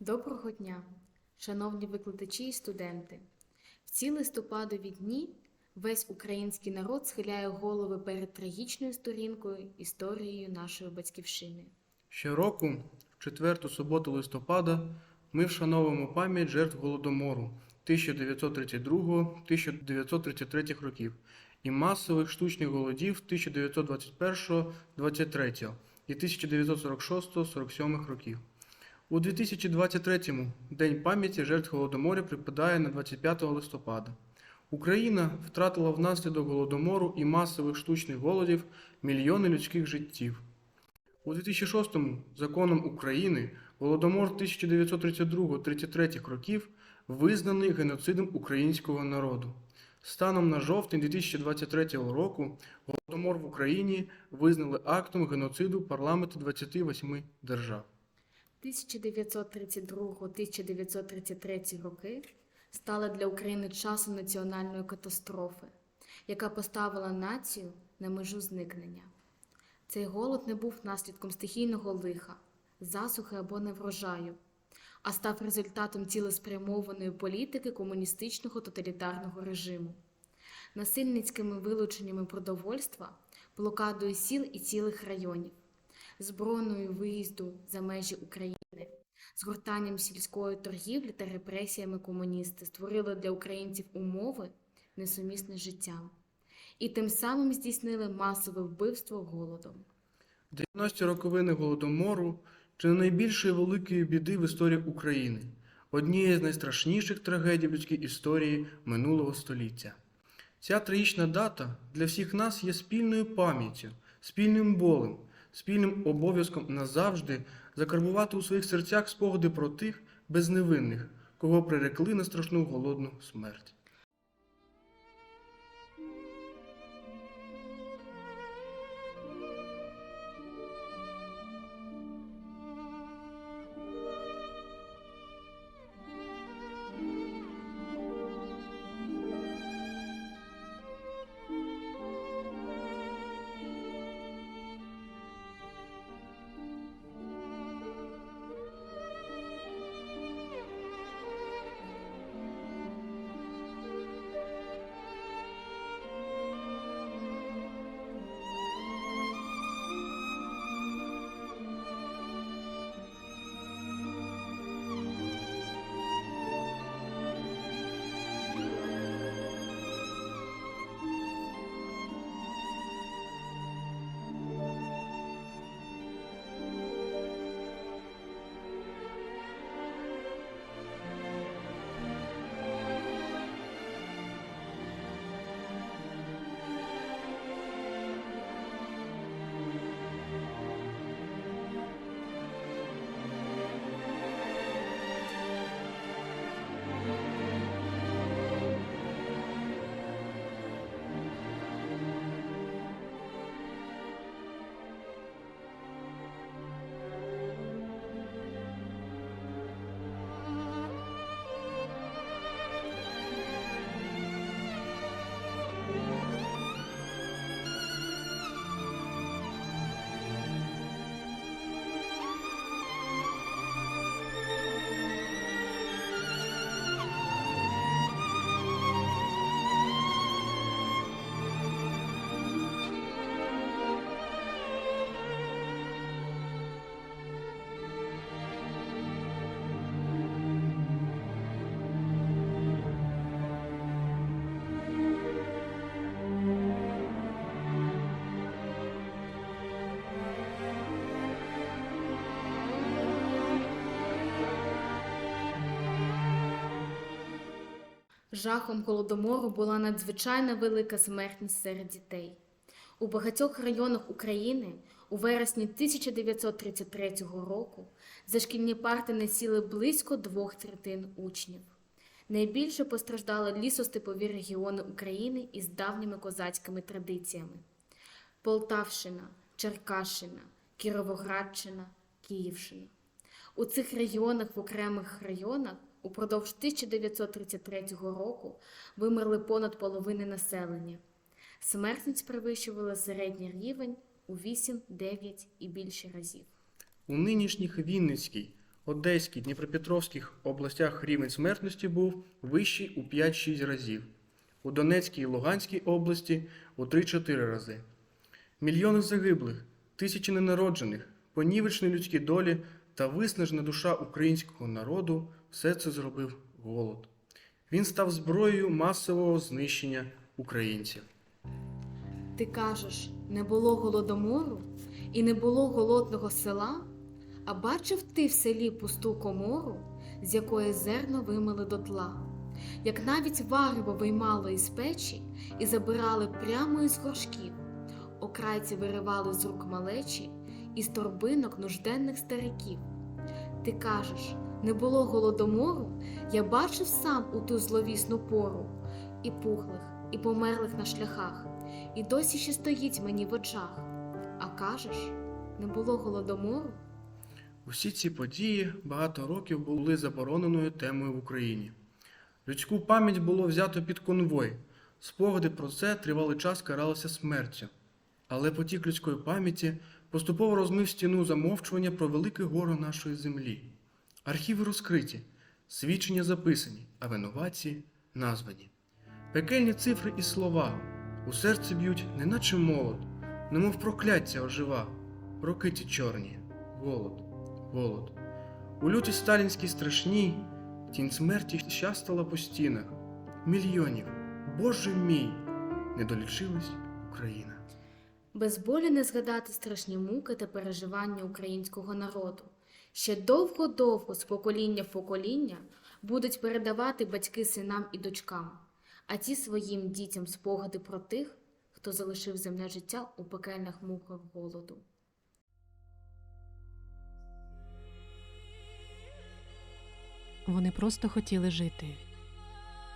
Доброго дня, шановні викладачі і студенти. В ці листопадові дні весь український народ схиляє голови перед трагічною сторінкою історією нашої батьківщини. Щороку, в четверту суботу листопада, ми вшановуємо пам'ять жертв Голодомору 1932-1933 років і масових штучних голодів 1921-23 і 1946-47 років. У 2023-му День пам'яті жертв Голодомору припадає на 25 листопада. Україна втратила внаслідок голодомору і масових штучних голодів мільйони людських життів. У 2006-му законом України Голодомор 1932-33 років визнаний геноцидом українського народу. Станом на жовтень 2023 року Голодомор в Україні визнали актом геноциду парламенту 28 держав. 1932-1933 роки стали для України часом національної катастрофи, яка поставила націю на межу зникнення. Цей голод не був наслідком стихійного лиха, засухи або неврожаю, а став результатом цілеспрямованої політики комуністичного тоталітарного режиму, насильницькими вилученнями продовольства, блокадою сіл і цілих районів, збройною виїзду за межі України, згортанням сільської торгівлі та репресіями комуністи створили для українців умови, несумісні з життям, і тим самим здійснили масове вбивство голодом. 90-ті роковини Голодомору чи не найбільшої великої біди в історії України, однієї з найстрашніших трагедій в людській історії минулого століття. Ця трагічна дата для всіх нас є спільною пам'яттю, спільним болем, спільним обов'язком назавжди закарбувати у своїх серцях спогади про тих безневинних, кого прирекли на страшну голодну смерть. Жахом голодомору була надзвичайно велика смертність серед дітей. У багатьох районах України у вересні 1933 року за шкільні парти не сіли близько двох третин учнів. Найбільше постраждали лісостепові регіони України із давніми козацькими традиціями: Полтавщина, Черкащина, Кіровоградщина, Київщина. У цих регіонах в окремих районах упродовж 1933 року вимерли понад половини населення. Смертність перевищувала середній рівень у 8, 9 і більше разів. У нинішніх Вінницькій, Одеській, Дніпропетровських областях рівень смертності був вищий у 5-6 разів, у Донецькій і Луганській області у 3-4 рази. Мільйони загиблих, тисячі ненароджених, понівечні людські долі та виснажена душа українського народу все це зробив голод. Він став зброєю масового знищення українців. Ти кажеш, не було голодомору і не було голодного села, а бачив ти в селі пусту комору, з якої зерно вимили дотла, як навіть варево виймало із печі і забирали прямо із горшків, окрайці виривали з рук малечі і з торбинок нужденних стариків. Ти кажеш, не було голодомору, я бачив сам у ту зловісну пору, і пухлих, і померлих на шляхах і досі ще стоїть мені в очах. А кажеш, не було голодомору? Усі ці події багато років були забороненою темою в Україні. Людську пам'ять було взято під конвой. Спогади про це тривалий час каралися смертю. Але потік людської пам'яті поступово розмив стіну замовчування про велике горе нашої землі. Архіви розкриті, свідчення записані, а винуватці названі. Пекельні цифри і слова у серці б'ють, неначе молот, немов прокляття ожива, роки ті чорні, голод, голод. У люті сталінській страшній тінь смерті щастала по стінах. Мільйонів, Боже мій, не долічилась Україна. Без болі не згадати страшні муки та переживання українського народу. Ще довго-довго з покоління в покоління будуть передавати батьки синам і дочкам, а ті своїм дітям спогади про тих, хто залишив земне життя у пекельних муках голоду. Вони просто хотіли жити,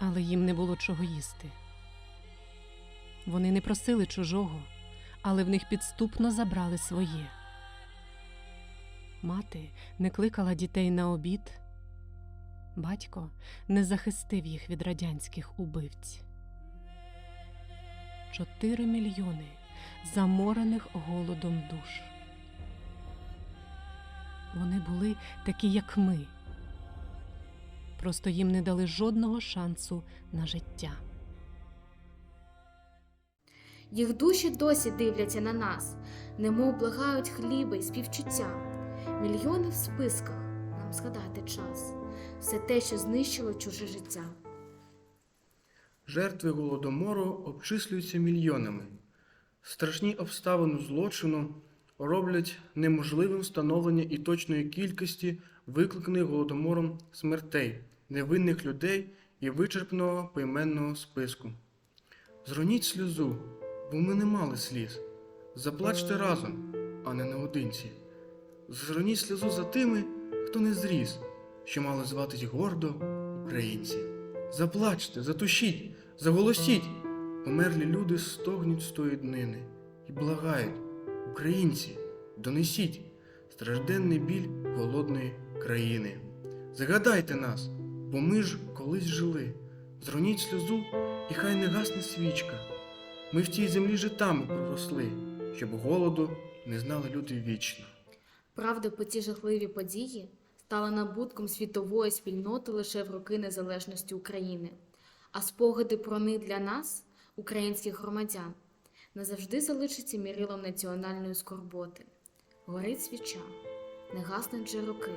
але їм не було чого їсти. Вони не просили чужого, але в них підступно забрали своє. Мати не кликала дітей на обід, батько не захистив їх від радянських убивць. Чотири мільйони заморених голодом душ. Вони були такі, як ми. Просто їм не дали жодного шансу на життя. Їх душі досі дивляться на нас, немов благають хліба й співчуття. Мільйони в списках нам згадати час, все те, що знищило чуже життя. Жертви голодомору обчислюються мільйонами. Страшні обставини злочину роблять неможливим встановлення і точної кількості викликаних голодомором смертей, невинних людей і вичерпного поіменного списку. Зроніть сльозу, бо ми не мали сліз. Заплачте разом, а не наодинці. Зроніть сльозу за тими, хто не зріс, що мали зватись гордо українці. Заплачте, затушіть, заголосіть. Померлі люди стогнуть з тої днини і благають, українці, донесіть стражденний біль голодної країни. Згадайте нас, бо ми ж колись жили. Зроніть сльозу, і хай не гасне свічка. Ми в тій землі житами проросли, щоб голоду не знали люди вічно. Правда, по ті жахливі події стала набутком світової спільноти лише в роки незалежності України, а спогади про них для нас, українських громадян, назавжди залишаться мірилом національної скорботи. Горить свіча, не гаснуть же роки,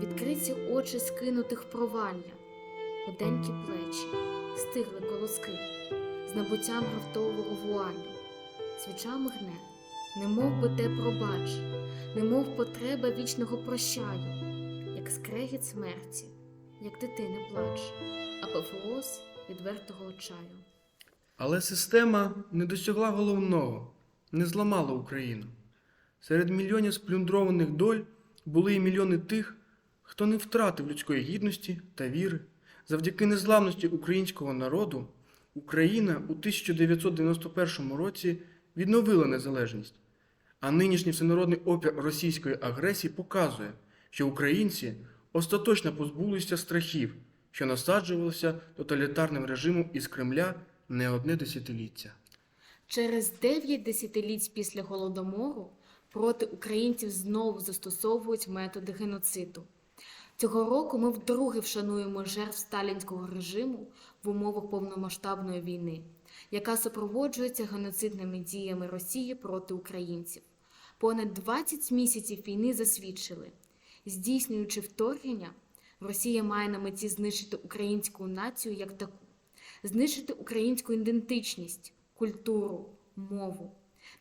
відкриті очі скинутих провалля, худенькі плечі, стигли колоски, з набуттям графтового вуалю, свіча мигне, немов би те пробач, немов потреба вічного прощаю, як скрегіт смерті, як дитини плач, апофеоз відвертого чаю. Але система не досягла головного, не зламала Україну. Серед мільйонів сплюндрованих доль були і мільйони тих, хто не втратив людської гідності та віри. Завдяки незламності українського народу Україна у 1991 році відновила незалежність. А нинішній всенародний опір російської агресії показує, що українці остаточно позбулися страхів, що насаджувалися тоталітарним режимом із Кремля не одне десятиліття. Через дев'ять десятиліть після голодомору проти українців знову застосовують методи геноциду. Цього року ми вдруге вшануємо жертв сталінського режиму в умовах повномасштабної війни, яка супроводжується геноцидними діями Росії проти українців. Понад 20 місяців війни засвідчили, здійснюючи вторгнення, Росія має на меті знищити українську націю як таку, знищити українську ідентичність, культуру, мову.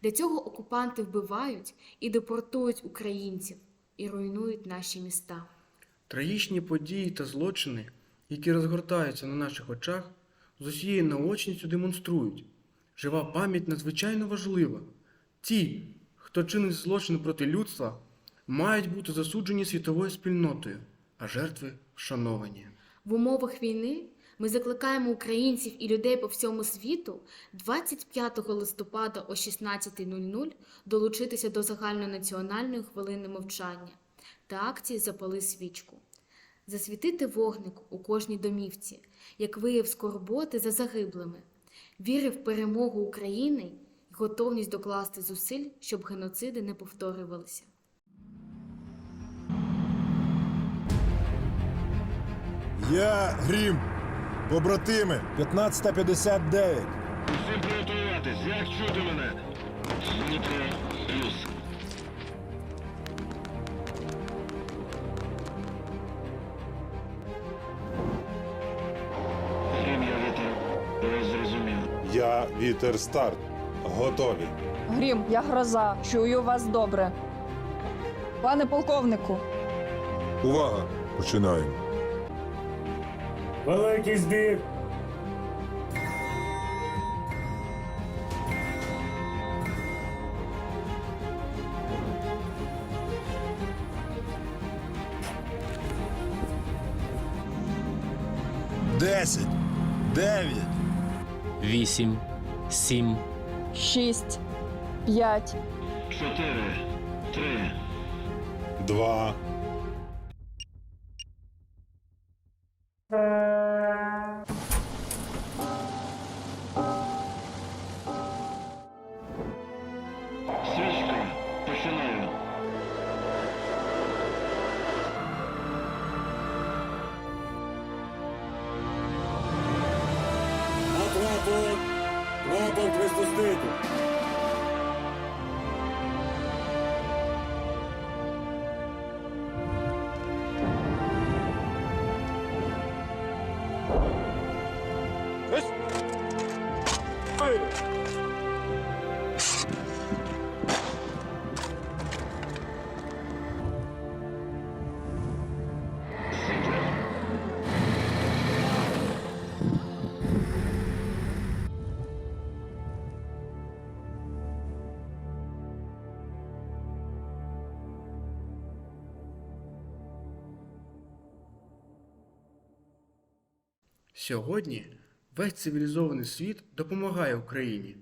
Для цього окупанти вбивають і депортують українців і руйнують наші міста. Трагічні події та злочини, які розгортаються на наших очах, з усією наочністю демонструють. Жива пам'ять надзвичайно важлива. Ті, хто чинить злочини проти людства, мають бути засуджені світовою спільнотою, а жертви вшановані. В умовах війни ми закликаємо українців і людей по всьому світу 25 листопада о 16.00 долучитися до загальнонаціональної хвилини мовчання та акції Запали свічку. Засвітити вогник у кожній домівці, як вияв скорботи за загиблими, віри в перемогу України і готовність докласти зусиль, щоб геноциди не повторювалися. Я Грім. Побратими, 1559. Усім приготуватись, як чути мене? Дніпро плюс. Вітер Старт. Готові. Грім, я гроза. Чую вас добре. Пане полковнику, Увага! Починаємо. Великий збір. Десять. Дев'ять. вісім, сім, шість, п'ять, Чотири. Три. Два. Прапор Сьогодні весь цивілізований світ допомагає Україні.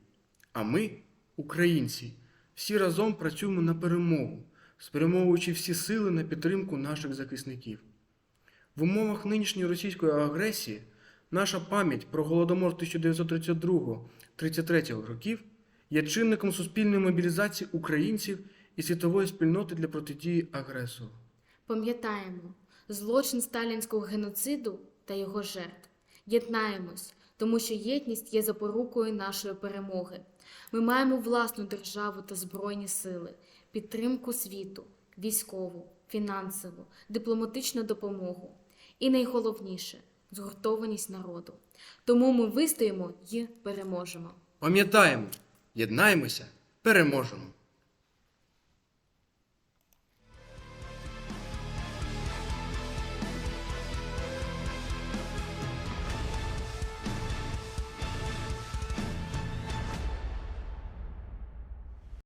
А ми, українці, всі разом працюємо на перемогу, спрямовуючи всі сили на підтримку наших захисників. В умовах нинішньої російської агресії наша пам'ять про голодомор 1932-33 років є чинником суспільної мобілізації українців і світової спільноти для протидії агресору. Пам'ятаємо злочин сталінського геноциду та його жертв. Єднаємось, тому що єдність є запорукою нашої перемоги. Ми маємо власну державу та збройні сили, підтримку світу, військову, фінансову, дипломатичну допомогу. І найголовніше згуртованість народу. Тому ми вистоїмо і переможемо. Пам'ятаємо, єднаємося, переможемо!